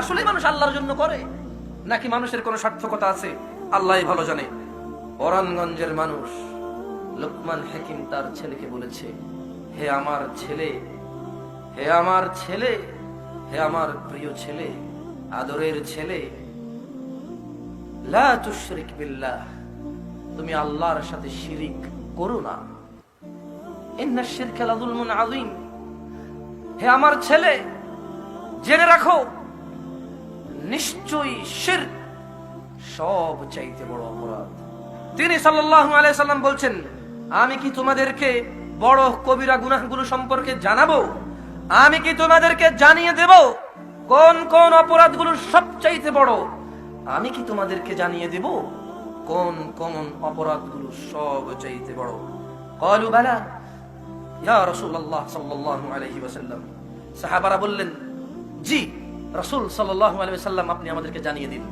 আসলে মানুষ আল্লাহর জন্য করে? নাকি মানুষের কোনো সার্থকতা আছে? আল্লাহ ভালো জানে। পরাণগঞ্জের মানুষ লোকমান হাকিম তার ছেলেকে বলেছে, হে আমার ছেলে, হে আমার ছেলে, হে আমার প্রিয় ছেলে, আদরের ছেলে, লা বিল্লাহ, তুমি আল্লাহর সাথে শিরিক করো না। হে আমার ছেলে, জেনে রাখো নিশ্চয়ই শের সব চাইতে বড় অপরাধ। তিনি সাল্লাহ আলাইসাল্লাম বলছেন, আমি কি তোমাদেরকে বড় কবিরা গুনাগুলো সম্পর্কে জানাব? আমি কি তোমাদেরকে জানিয়ে দেব কোন কোন অপরাধগুলো সবচাইতে বড়? আমি কি তোমাদেরকে জানিয়ে দেব কোন কোন অপরাধগুলো সব চাইতে বড়? কলু, বেলা। ইয়া রাসূলুল্লাহ সাল্লাল্লাহু আলাইহি ওয়াসাল্লাম। সাহাবারা বললেন, জি। রাসূল সাল্লাল্লাহু আলাইহি ওয়াসাল্লাম আপনি আমাদেরকে জানিয়ে দিন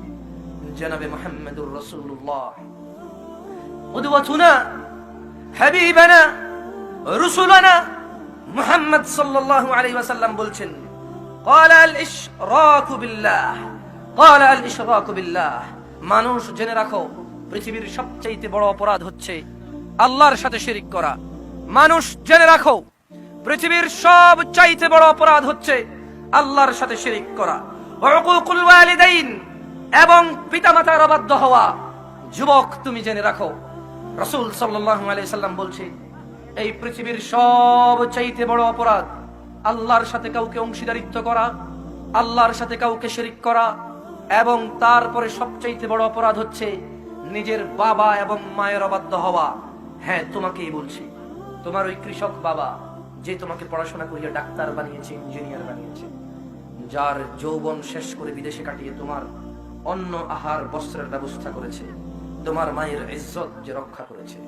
জনাবে মুহাম্মদুর রাসূলুল্লাহ قدوتنا হাবিবানা রুসুলানা মুহাম্মদ সাল্লাল্লাহু আলাইহি ওয়াসাল্লাম বলছেন قال الاشراك بالله قال الاشراك بالله মানুষ জেনে রাখো পৃথিবীর সবচেয়ে বড় অপরাধ হচ্ছে আল্লাহর সাথে শিরিক করা মানুষ জেনে রাখো পৃথিবীর সব চাইতে বড় অপরাধ হচ্ছে আল্লাহর সাথে শিরিক করা। এবং পিতামাতার অবাধ্য হওয়া যুবক তুমি জেনে রাখো। রাসূল সাল্লাম বলছে, এই পৃথিবীর সব চাইতে বড় অপরাধ, আল্লাহর সাথে কাউকে অংশীদারিত্ব করা, আল্লাহর সাথে কাউকে শিরিক করা, এবং তারপরে সবচাইতে বড় অপরাধ হচ্ছে নিজের বাবা এবং মায়ের অবাধ্য হওয়া। হ্যাঁ তোমাকেই বলছি, তোমার ওই কৃষক বাবা। যে তোমাকে পড়াশোনা করিয়ে ডাক্তার বানিয়েছে, ইঞ্জিনিয়ার বানিয়েছে। যার যৌবন শেষ করে বিদেশে কাটিয়ে তোমার অন্ন, আহার, বস্ত্রের ব্যবস্থা করেছে। তোমার মায়ের ইজ্জত যে রক্ষা করেছে।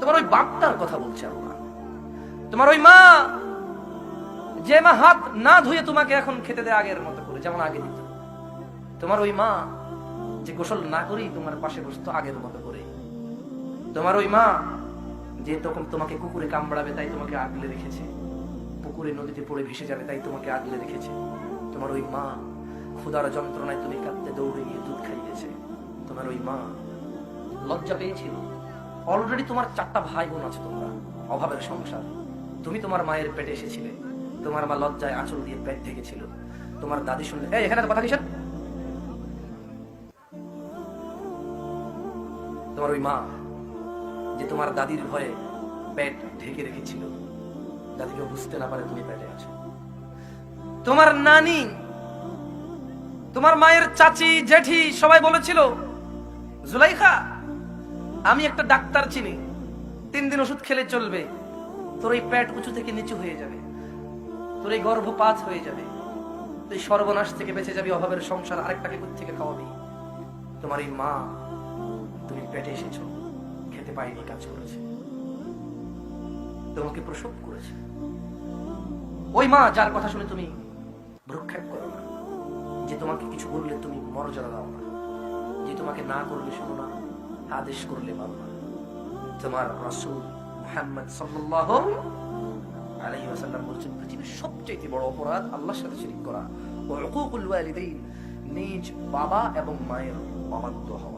তোমার ওই বাপটার কথা বলছে আমরা তোমার ওই মা, যে মা হাত না ধুয়ে তোমাকে এখন খেতে দেয় আগের মতো করে, যেমন আগে দিত। তোমার ওই মা, যে গোসল না করেই তোমার পাশে বসতো আগের মতো করে। তোমার ওই মা যে তখন তোমাকে কুকুরে কামড়াবে, তাই তোমাকে আগলে রেখেছে। পুকুরে, নদীতে পড়ে ভেসে যাবে, তাই তোমাকে আগলে রেখেছে। তোমার ওই মা, ক্ষুধার যন্ত্রণায় তুমি কাঁদতে দৌড়ে গিয়ে দুধ খাইয়েছে। তোমার ওই মা লজ্জা পেয়েছিল। অলরেডি তোমার চারটা ভাই বোন আছে তোমরা, অভাবের সংসার। তুমি তোমার মায়ের পেটে এসেছিলে। তোমার মা লজ্জায় আঁচল দিয়ে পেট ঢেকেছিল। তোমার দাদি শুনলে, এই, এখানে কথা কিসের? তোমার ওই মা যে তোমার দাদির ভয়ে পেট ঢেকে রেখেছিল। দাদিকে বুঝতে না পারে তুমি পেটে আছো। তোমার নানি, তোমার মায়ের চাচি, জেঠি সবাই বলেছিল, জুলাইখা, আমি একটা ডাক্তার চিনি। তিন দিন ওষুধ খেলে চলবে। তোর এই পেট উঁচু থেকে নিচু হয়ে যাবে। তোর এই গর্ভপাত হয়ে যাবে। তুই সর্বনাশ থেকে বেঁচে যাবি, অভাবের সংসার আরেকটাকে থেকে খাওয়াবি? তোমার এই মা, তুমি পেটে এসেছ। খেতে পাইনি কাজ করেছে। তোমাকে প্রসব করেছে। ওই মা, যার কথা শুনে তুমি ভ্রুক্ষেপ করো না। যে তোমাকে কিছু বললে তুমি মর্যাদা দাও না। যে তোমাকে না করলে শোনো না, আদেশ করলে মানো না। তোমার রসুল মুহাম্মদ সাল্লাল্লাহু আলাইহি ওয়াসাল্লাম বলছেন, পৃথিবীর সবচেয়ে বড় অপরাধ আল্লাহর সাথে করা। উকুকুল ওয়ালিদাইন, নিজ বাবা এবং মায়ের অবাধ্য হওয়া।